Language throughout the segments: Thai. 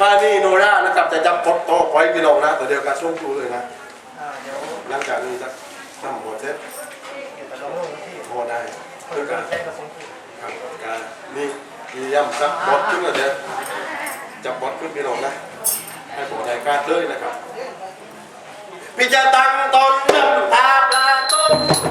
ป้านี่โนรานะครับจะจับปดโตไว้พี่น้องนะแต่เดียวกันช่วงครูเลยนะอ่าเดี๋ยวหลังจากนี้จะทำหัวเซ็ตเดี๋ยวจะลงลงที่โทษได้เปิเพื่ดอกักานรแจ้งกระทรวงที่ครับการนี่มีย่ำซักบดขึ้นมาเดี๋ยวจับบดขึ้นพี่น้องนะให้ผมได้การเลยนะครับพี่จะตั้งตนน้ำตาปลาต้ม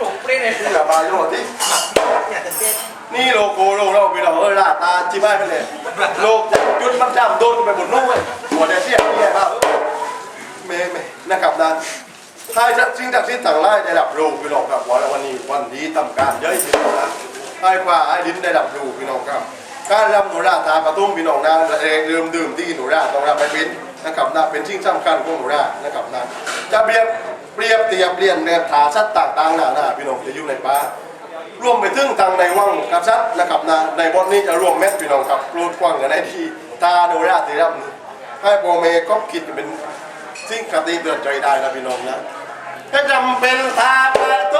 ถูกปริ้นเลยนี่ละบาโยที่นี่โลโก้โลเราพี่น้องเออลาตาจีบ้ายไปเลยโลกจุดมันดำโดนไปบนนุ่งเลยหัวแดงเสียเนี่ยครับเมย์เมย์นะครับนั้นถ้าจะจริงจากที่ต่างไล่ได้ดับรูพี่น้องครับวันนี้วันนี้ทำการเยอะที่สุดนะให้กว่าไอ้ดินได้ดับรูพี่น้องครับการรำหนูราตากระตุ้มพี่น้องนะเองดื่มดื่มที่หนูราต้องรับไปเป็นนะครับนะเป็นสิ่งสำคัญของหนูรานะครับนะจะเปรียบ เปรียบเทียบเรียนแนวถาชัดต่างๆหน้าหน้าพี่น้องจะอยู่ในป่ารวมไปถึงทางในวังกับชัดนะครับนะในบทนี้จะรวมเม็ดพี่น้องครับรูดกว้างกันได้ที่ตาโนูราตีรำนี้ให้โปรเมก็คิดเป็นสิ่งคติเตือนใจได้นะพี่น้องนะให้จำเป็นตาประตู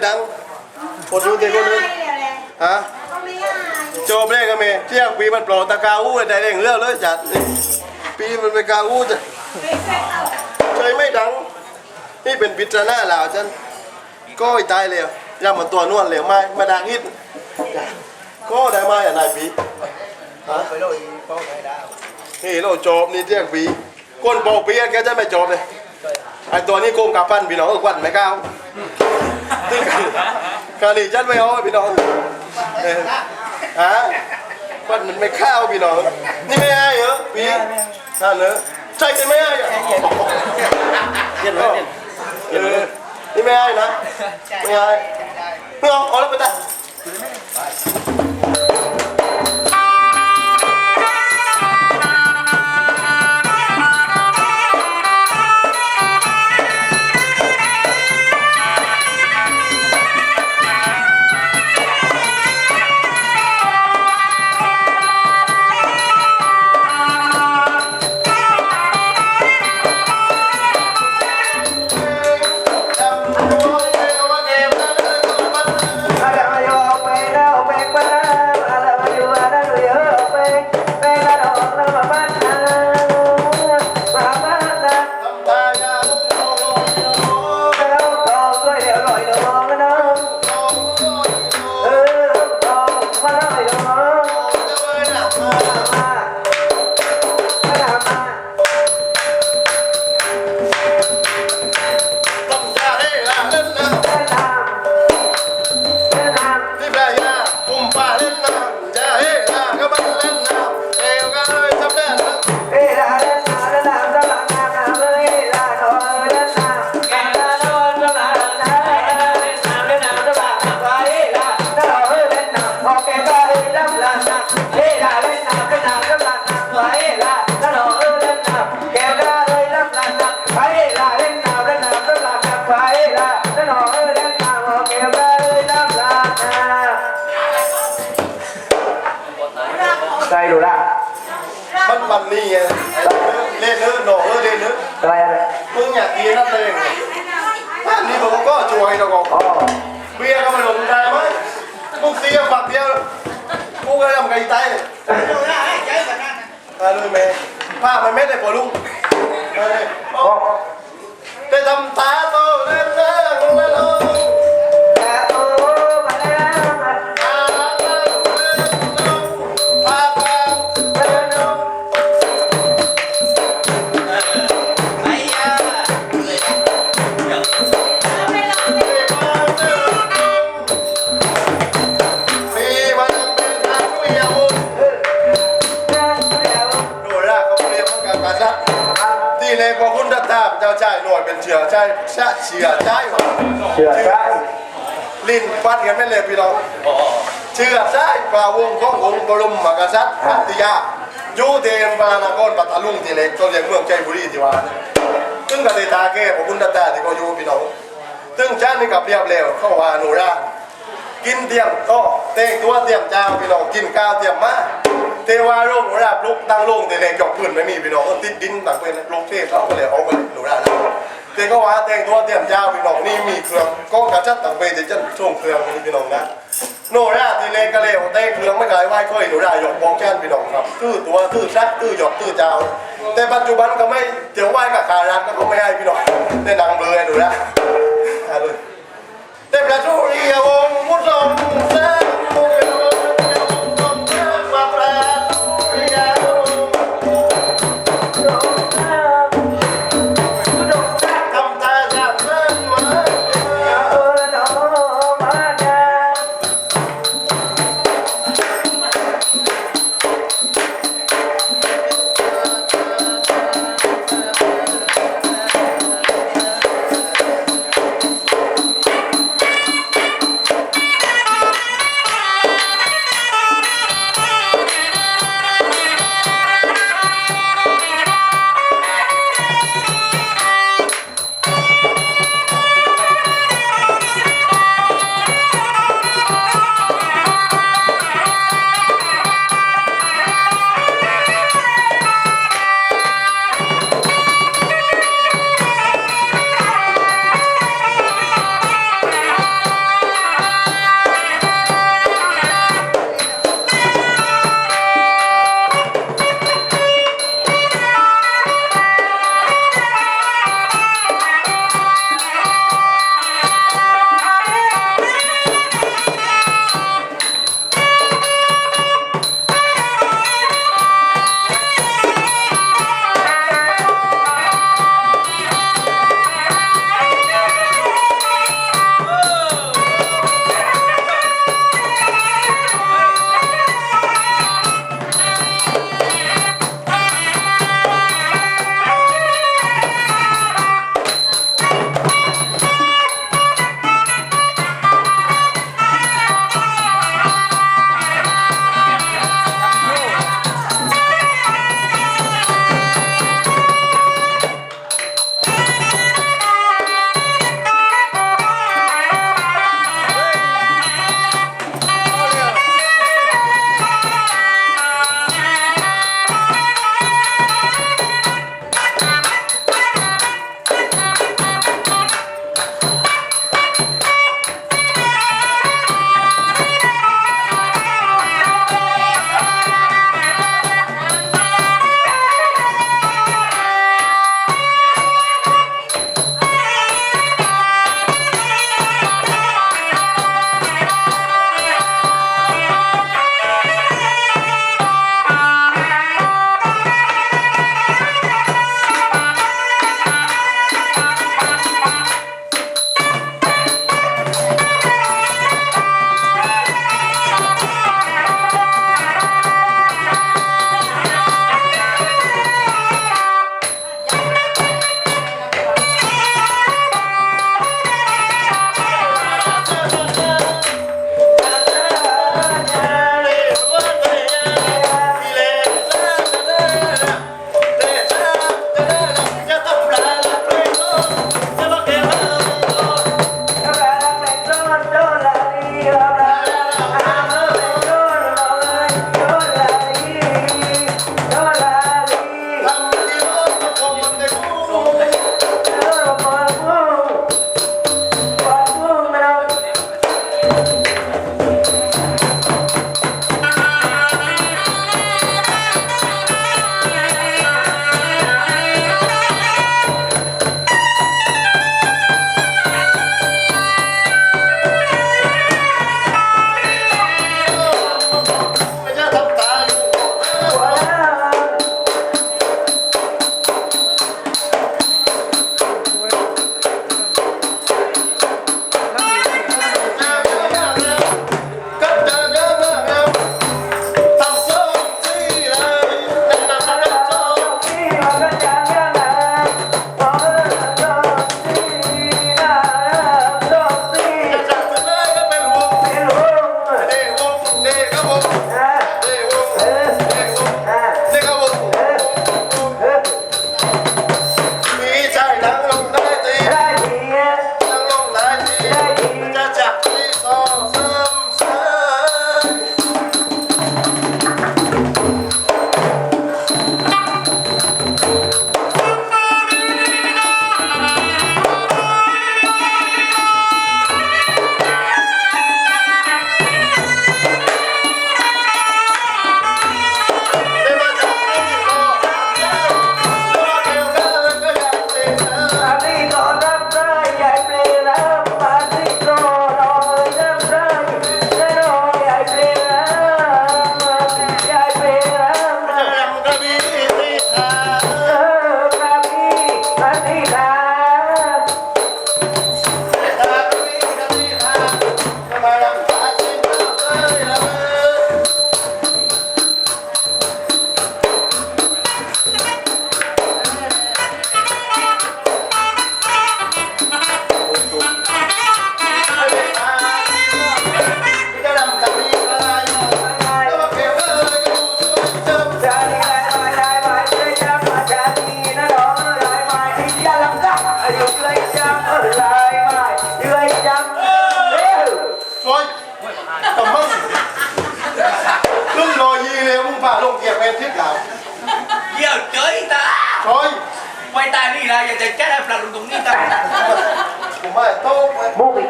ดไม่ดังพออยู่แต่คนอื่นฮะโจมเล่ก็มีเที่ยงปีมันโปรตะกาอู้ได้เร่งเรื่องเลยจัดนี่ปีมันไปกาอู้จะเคยไม่ดัง นี่เป็นพิจารณาลาวฉันก็อีตายเลยย่าเหมือนตัวนวลเลยไม่มาดังฮิตก็ได้มาอย่างไรปีฮะไปเลยป้องไข่ดาวนี่เราจบนี่เที่ยงปีก้นโปปีแกจะไม่จบเลย ไอตัวนี้โกงกับปั้นพี่น้องเออควันไม่ก้าวนี่กาลีจัดไม่เอาพี่น้องเออฮะควันมันไม่ข้าวพี่น้องนี่ไม่ให้เหรอปีนั่นเหรอใช่เป็นไม่ให้อะเย็นเลยเย็นเออนี่ไม่ให้นะไม่ให้ไม่เอาเอาแล้วไปได้ เสียฝักเดียวกูก็ทำไก่ไตมาเลยแม่ผ้ามันไม่ได้พอลุงมาเลยอ๋อได้ทำตา เชื้อชายเชื่อได้ลิ้นฟัดกันไม่เลยพี่น้องเชื้อชายกว่าวงขององค์บรมมกษัตริย์พัทยาอยู่เทมปานากรปัตตาลุงที่เล็กตัวเรียกเมืองใจบุรีที่ว่าซึ่งกติตาเก้พอคุณดัตตาที่เขาอยู่พี่น้องซึ่งชาตินี่กับเรียบเร็วเข้าว่าหนูร่างกินเตรียมโต๊ะเต้งตัวเตรียมเจ้าพี่น้องกินข้าวเตรียมมาเทวาโรงหนูราบลุกตั้งโรงเตงจอกพื้นไม่มีพี่น้องก็ติดดินต่างเป็นลูกเทพเขาก็เลยเอาไปหนูราบ เตงก็ว่าเตงตัวเตรียมยาวพี่น้องนี่มีเครื่องก้องกระชับต่างไปจะจะช่วงเครื่องพี่น้องนะโนราทีเลกะเลวเต้งเครื่องไม่กลายไหวค่อยโนราหยอกบองแก้นพี่น้องครับตื้อตัวตื้อซักตื้อหยอกตื้อเจ้า แต่ปัจจุบันก็ไม่เดี๋ยวไหวกับคารักก็ไม่ให้พี่น้องแต่ดังเบลอหนูราอะเล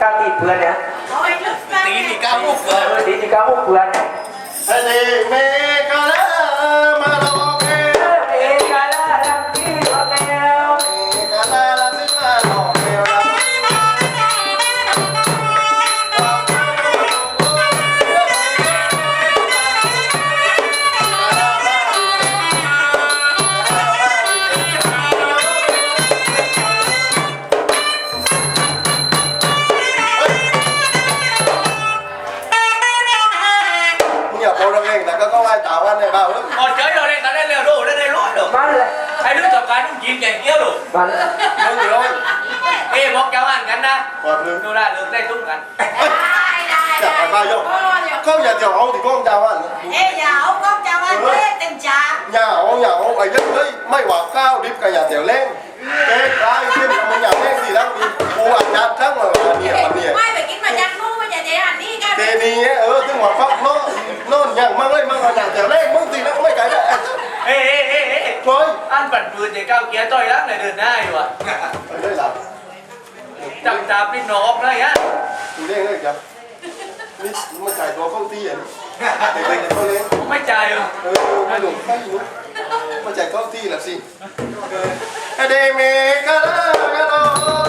ก้าวตีเพื่อนเนี่ยตีตีก้าวพวกเพื่อนตีตีก้าวพวกเพื่อนเนี่ย Hadi Mek นะปอดมือ ดูได้ลืมได้ทุกกัน Dạ, phải ba vô. Con nhà nhỏ thì con chào anh. Nhà nhỏ, nhà nhỏ, bà dân đấy, mấy bà cao điệp cả nhà tiểu lên. Thế, ai thêm là một nhà lên thì đang đi. Cô bà chát chắc là bà nìa, bà nìa. Thế đi á, ừ, thế ngoài pháp nó, nó nhà mang lên, mang vào nhà tiểu lên, mong thì nó có mấy cái đấy. เอ้เอ้เอ้เอ้ Thôi, อันปั่นปืนจะเก้าเกียร์ต่อยรักหน่อยเดินหน้าอยู่อะ ở đây là- tapi nongok lah ya. Udah enggak ya. Ini cuma cai dua kong ti ya. Tek tek kau lên. Không phải cai à? Ừ, không đủ cai nữa. Mà cai kong ti làm gì? Để mẹ cả cả đó.